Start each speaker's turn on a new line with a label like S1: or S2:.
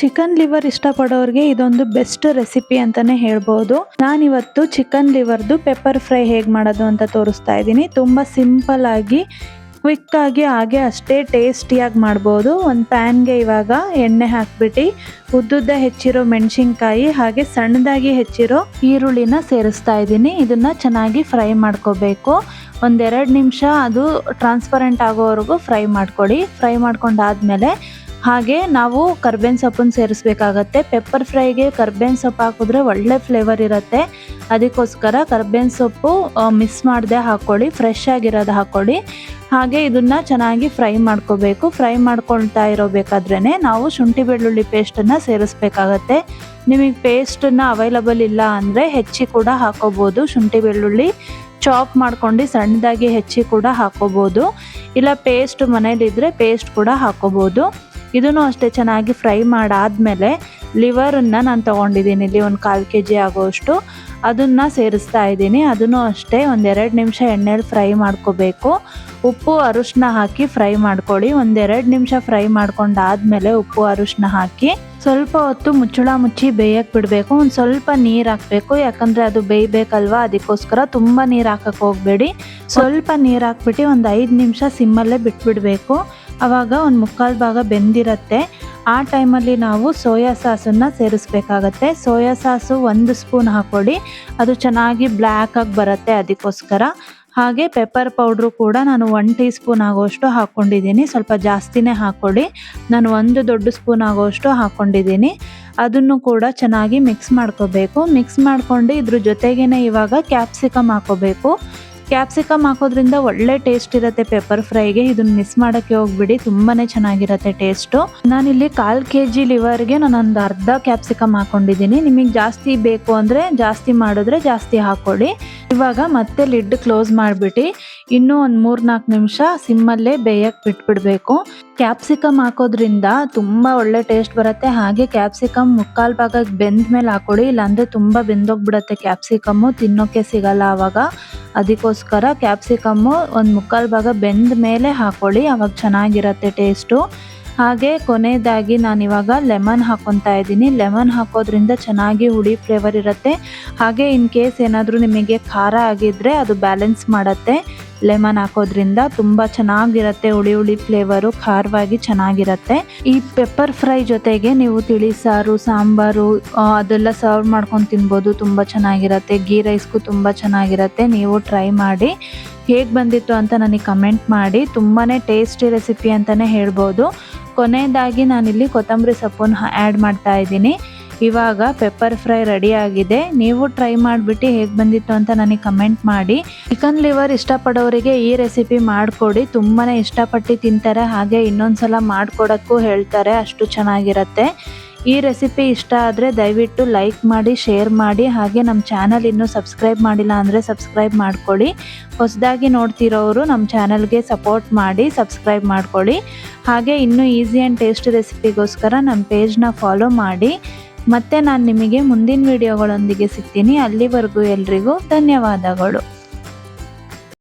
S1: Chicken liver ಇಷ್ಟಪಡೋರಿಗೆ ಇದೊಂದು best recipe ಅಂತಾನೆ ಹೇಳ್ಬೋದು. ನಾನಿವತ್ತು ಚಿಕನ್ ಲಿವರ್ದು ಪೆಪ್ಪರ್ ಫ್ರೈ ಹೇಗೆ ಮಾಡೋದು ಅಂತ ತೋರಿಸ್ತಾ ಇದ್ದೀನಿ. ತುಂಬ ಸಿಂಪಲ್ ಆಗಿ, ಕ್ವಿಕ್ ಆಗಿ ಹಾಗೆ ಅಷ್ಟೇ ಟೇಸ್ಟಿಯಾಗಿ ಮಾಡ್ಬೋದು. ಒಂದು ಪ್ಯಾನ್ಗೆ ಇವಾಗ ಎಣ್ಣೆ ಹಾಕ್ಬಿಟ್ಟು, ಉದ್ದುದ್ದ ಹೆಚ್ಚಿರೋ ಮೆಣಸಿನ್ಕಾಯಿ ಹಾಗೆ ಸಣ್ಣದಾಗಿ ಹೆಚ್ಚಿರೋ ಈರುಳ್ಳಿನ ಸೇರಿಸ್ತಾ ಇದ್ದೀನಿ. ಇದನ್ನ ಚೆನ್ನಾಗಿ ಫ್ರೈ ಮಾಡ್ಕೋಬೇಕು. ಒಂದೆರಡು ನಿಮಿಷ ಅದು ಟ್ರಾನ್ಸ್ಪರೆಂಟ್ ಆಗೋವರೆಗೂ ಫ್ರೈ ಮಾಡ್ಕೊಳ್ಳಿ. ಫ್ರೈ ಮಾಡ್ಕೊಂಡಾದ್ಮೇಲೆ ಹಾಗೆ ನಾವು ಕರ್ಬೇನ್ ಸೊಪ್ಪನ್ನು ಸೇರಿಸ್ಬೇಕಾಗತ್ತೆ. ಪೆಪ್ಪರ್ ಫ್ರೈಗೆ ಕರ್ಬೇನ್ ಸೊಪ್ಪು ಹಾಕಿದ್ರೆ ಒಳ್ಳೆ ಫ್ಲೇವರ್ ಇರುತ್ತೆ. ಅದಕ್ಕೋಸ್ಕರ ಕರ್ಬೇನ್ ಸೊಪ್ಪು ಮಿಸ್ ಮಾಡದೆ ಹಾಕ್ಕೊಳ್ಳಿ ಫ್ರೆಶ್ ಆಗಿರೋದು ಹಾಕ್ಕೊಳ್ಳಿ ಹಾಗೆ ಇದನ್ನ ಚೆನ್ನಾಗಿ ಫ್ರೈ ಮಾಡ್ಕೋಬೇಕು. ಫ್ರೈ ಮಾಡ್ಕೊಳ್ತಾ ಇರೋಬೇಕಾದ್ರೇ ನಾವು ಶುಂಠಿ ಬೆಳ್ಳುಳ್ಳಿ ಪೇಸ್ಟನ್ನು ಸೇರಿಸ್ಬೇಕಾಗತ್ತೆ. ನಿಮಗೆ ಪೇಸ್ಟನ್ನ ಅವೈಲಬಲ್ ಇಲ್ಲ ಅಂದರೆ ಹೆಚ್ಚಿ ಕೂಡ ಹಾಕೋಬೋದು. ಶುಂಠಿ ಬೆಳ್ಳುಳ್ಳಿ ಚಾಪ್ ಮಾಡ್ಕೊಂಡು ಸಣ್ಣದಾಗಿ ಹೆಚ್ಚಿ ಕೂಡ ಹಾಕೋಬೋದು. ಇಲ್ಲ ಪೇಸ್ಟ್ ಮನೇಲಿದ್ದರೆ ಪೇಸ್ಟ್ ಕೂಡ ಹಾಕೋಬೋದು. ಇದನ್ನು ಅಷ್ಟೇ ಚೆನ್ನಾಗಿ ಫ್ರೈ ಮಾಡಾದಮೇಲೆ ಲಿವರನ್ನು ನಾನು ತೊಗೊಂಡಿದ್ದೀನಿ. ಇಲ್ಲಿ ಒಂದು ಕಾಲು ಕೆ ಜಿ ಆಗೋಷ್ಟು. ಅದನ್ನು ಸೇರಿಸ್ತಾ ಇದ್ದೀನಿ. ಅದನ್ನು ಅಷ್ಟೇ ಒಂದೆರಡು ನಿಮಿಷ ಎಣ್ಣೆಲಿ ಫ್ರೈ ಮಾಡ್ಕೋಬೇಕು. ಉಪ್ಪು, ಅರಿಶಿನ ಹಾಕಿ ಫ್ರೈ ಮಾಡ್ಕೊಳ್ಳಿ. ಒಂದೆರಡು ನಿಮಿಷ ಫ್ರೈ ಮಾಡ್ಕೊಂಡಾದ್ಮೇಲೆ ಉಪ್ಪು, ಅರಿಶಿನ ಹಾಕಿ ಸ್ವಲ್ಪ ಹೊತ್ತು ಮುಚ್ಚಳ ಮುಚ್ಚಿ ಬೇಯಕ್ಕೆ ಬಿಡಬೇಕು. ಒಂದು ಸ್ವಲ್ಪ ನೀರು ಹಾಕಬೇಕು. ಯಾಕಂದರೆ ಅದು ಬೇಯಬೇಕಲ್ವಾ? ಅದಕ್ಕೋಸ್ಕರ ತುಂಬ ನೀರು ಹಾಕಕ್ಕೆ ಹೋಗಬೇಡಿ. ಸ್ವಲ್ಪ ನೀರು ಹಾಕ್ಬಿಟ್ಟು ಒಂದು ಐದು ನಿಮಿಷ ಸಿಮ್ಮಲ್ಲೇ ಬಿಟ್ಬಿಡಬೇಕು. ಆವಾಗ ಒಂದು ಮುಕ್ಕಾಲು ಭಾಗ ಬೆಂದಿರತ್ತೆ. ಆ ಟೈಮಲ್ಲಿ ನಾವು ಸೋಯಾ ಸಾಸನ್ನು ಸೇರಿಸ್ಬೇಕಾಗತ್ತೆ. ಸೋಯಾ ಸಾಸು ಒಂದು ಸ್ಪೂನ್ ಹಾಕ್ಕೊಳ್ಳಿ ಅದು ಚೆನ್ನಾಗಿ ಬ್ಲ್ಯಾಕಾಗಿ ಬರುತ್ತೆ ಅದಕ್ಕೋಸ್ಕರ. ಹಾಗೆ ಪೆಪ್ಪರ್ ಪೌಡ್ರು ಕೂಡ ನಾನು ಒನ್ ಟೀ ಸ್ಪೂನ್ ಆಗೋಷ್ಟು ಹಾಕ್ಕೊಂಡಿದ್ದೀನಿ ಸ್ವಲ್ಪ ಜಾಸ್ತಿನೇ ಹಾಕ್ಕೊಳ್ಳಿ ನಾನು ಒಂದು ದೊಡ್ಡ ಸ್ಪೂನ್ ಆಗೋಷ್ಟು ಹಾಕ್ಕೊಂಡಿದ್ದೀನಿ ಅದನ್ನು ಕೂಡ ಚೆನ್ನಾಗಿ ಮಿಕ್ಸ್ ಮಾಡ್ಕೋಬೇಕು. ಮಿಕ್ಸ್ ಮಾಡ್ಕೊಂಡು ಇದ್ರ ಜೊತೆಗೇ ಇವಾಗ ಕ್ಯಾಪ್ಸಿಕಮ್ ಹಾಕೋಬೇಕು. ಕ್ಯಾಪ್ಸಿಕಮ್ ಹಾಕೋದ್ರಿಂದ ಒಳ್ಳೆ ಟೇಸ್ಟ್ ಇರುತ್ತೆ ಪೆಪ್ಪರ್ ಫ್ರೈಗೆ ಇದನ್ನ ಮಿಸ್ ಮಾಡೋಕ್ಕೆ ಹೋಗ್ಬಿಡಿ, ತುಂಬಾನೇ ಚೆನ್ನಾಗಿರುತ್ತೆ ಟೇಸ್ಟು ನಾನಿಲ್ಲಿ ಕಾಲ್ ಕೆ ಜಿ ಲಿವರ್ಗೆ ನಾನೊಂದು ಅರ್ಧ ಕ್ಯಾಪ್ಸಿಕಮ್ ಹಾಕೊಂಡಿದ್ದೀನಿ. ನಿಮಗೆ ಜಾಸ್ತಿ ಬೇಕು ಅಂದರೆ ಜಾಸ್ತಿ ಮಾಡಿದ್ರೆ ಜಾಸ್ತಿ ಹಾಕೊಳ್ಳಿ. ಇವಾಗ ಮತ್ತೆ ಲಿಡ್ ಕ್ಲೋಸ್ ಮಾಡಿಬಿಟ್ಟು ಇನ್ನೂ ಒಂದು ಮೂರು ನಾಲ್ಕು ನಿಮಿಷ ಸಿಮ್ಮಲ್ಲೇ ಬೇಯಕ್ಕೆ ಬಿಟ್ಬಿಡಬೇಕು. ಕ್ಯಾಪ್ಸಿಕಮ್ ಹಾಕೋದ್ರಿಂದ ತುಂಬ ಒಳ್ಳೆ ಟೇಸ್ಟ್ ಬರುತ್ತೆ. ಹಾಗೆ ಕ್ಯಾಪ್ಸಿಕಮ್ ಮುಕ್ಕಾಲು ಭಾಗಕ್ಕೆ ಬೆಂದ ಮೇಲೆ ಹಾಕೊಳ್ಳಿ, ಇಲ್ಲಾಂದರೆ ತುಂಬ ಬೆಂದೋಗ್ಬಿಡುತ್ತೆ ಕ್ಯಾಪ್ಸಿಕಮ್ಮು ತಿನ್ನೋಕ್ಕೆ ಸಿಗಲ್ಲ ಆವಾಗ ಅದಕ್ಕೋಸ್ಕರ ಕ್ಯಾಪ್ಸಿಕಮ್ಮು ಒಂದು ಮುಕ್ಕಾಲು ಭಾಗ ಬೆಂದ ಮೇಲೆ ಹಾಕೊಳ್ಳಿ ಅವಾಗ ಚೆನ್ನಾಗಿರತ್ತೆ ಟೇಸ್ಟು ಹಾಗೆ ಕೊನೆಯದಾಗಿ ನಾನಿವಾಗ ಲೆಮನ್ ಹಾಕೊತಾ ಇದ್ದೀನಿ. ಲೆಮನ್ ಹಾಕೋದ್ರಿಂದ ಚೆನ್ನಾಗಿ ಹುಳಿ ಫ್ಲೇವರ್ ಇರುತ್ತೆ. ಹಾಗೆ ಇನ್ ಕೇಸ್ ಏನಾದರೂ ನಿಮಗೆ ಖಾರ ಆಗಿದ್ದರೆ ಅದು ಬ್ಯಾಲೆನ್ಸ್ ಮಾಡುತ್ತೆ. ಲೆಮನ್ ಹಾಕೋದ್ರಿಂದ ತುಂಬ ಚೆನ್ನಾಗಿರುತ್ತೆ ಹುಳಿ ಹುಳಿ ಫ್ಲೇವರು ಖಾರವಾಗಿ ಚೆನ್ನಾಗಿರುತ್ತೆ. ಈ ಪೆಪ್ಪರ್ ಫ್ರೈ ಜೊತೆಗೆ ನೀವು ತಿಳಿ ಸಾರು ಸಾಂಬಾರು ಅದೆಲ್ಲ ಸರ್ವ್ ಮಾಡ್ಕೊಂಡು ತಿನ್ಬೋದು. ತುಂಬ ಚೆನ್ನಾಗಿರುತ್ತೆ. ಗೀ ರೈಸ್ಗೂ ತುಂಬ ಚೆನ್ನಾಗಿರುತ್ತೆ. ನೀವು ಟ್ರೈ ಮಾಡಿ. ಹೇಗೆ ಬಂದಿತ್ತು ಅಂತ ನನಗೆ ಕಮೆಂಟ್ ಮಾಡಿ. ತುಂಬಾ ಟೇಸ್ಟಿ ರೆಸಿಪಿ ಅಂತಲೇ ಹೇಳ್ಬೋದು. ಕೊನೆಯದಾಗಿ ನಾನಿಲ್ಲಿ ಕೊತ್ತಂಬರಿ ಸೊಪ್ಪನ್ನ ಆ್ಯಡ್ ಮಾಡ್ತಾ ಇದ್ದೀನಿ. ಇವಾಗ ಪೆಪ್ಪರ್ ಫ್ರೈ ರೆಡಿ ಆಗಿದೆ. ನೀವು ಟ್ರೈ ಮಾಡಿಬಿಟ್ಟು ಹೇಗೆ ಬಂದಿತ್ತು ಅಂತ ನನಗೆ ಕಮೆಂಟ್ ಮಾಡಿ. ಚಿಕನ್ ಲಿವರ್ ಇಷ್ಟಪಡೋರಿಗೆ ಈ ರೆಸಿಪಿ ಮಾಡಿಕೊಡಿ. ತುಂಬಾ ಇಷ್ಟಪಟ್ಟು ತಿಂತಾರೆ. ಹಾಗೆ ಇನ್ನೊಂದು ಸಲ ಮಾಡಿಕೊಡೋಕ್ಕೂ ಹೇಳ್ತಾರೆ. ಅಷ್ಟು ಚೆನ್ನಾಗಿರುತ್ತೆ. ಈ ರೆಸಿಪಿ ಇಷ್ಟ ಆದರೆ ದಯವಿಟ್ಟು ಲೈಕ್ ಮಾಡಿ ಶೇರ್ ಮಾಡಿ, ಹಾಗೆ ನಮ್ಮ ಚಾನಲ್ ಇನ್ನೂ ಸಬ್ಸ್ಕ್ರೈಬ್ ಮಾಡಿಲ್ಲ ಅಂದರೆ ಸಬ್ಸ್ಕ್ರೈಬ್ ಮಾಡ್ಕೊಳ್ಳಿ. ಹೊಸದಾಗಿ ನೋಡ್ತಿರೋರು ನಮ್ಮ ಚಾನಲ್ಗೆ ಸಪೋರ್ಟ್ ಮಾಡಿ ಸಬ್ಸ್ಕ್ರೈಬ್ ಮಾಡ್ಕೊಳ್ಳಿ. ಹಾಗೆ ಇನ್ನೂ ಈಸಿ ಆ್ಯಂಡ್ ಟೇಸ್ಟ್ ರೆಸಿಪಿಗೋಸ್ಕರ ನಮ್ಮ ಪೇಜ್ನ ಫಾಲೋ ಮಾಡಿ. ಮತ್ತೆ ನಾನು ನಿಮಗೆ ಮುಂದಿನ ವಿಡಿಯೋಗಳೊಂದಿಗೆ ಸಿಗ್ತೀನಿ. ಅಲ್ಲಿವರೆಗೂ ಎಲ್ರಿಗೂ ಧನ್ಯವಾದಗಳು.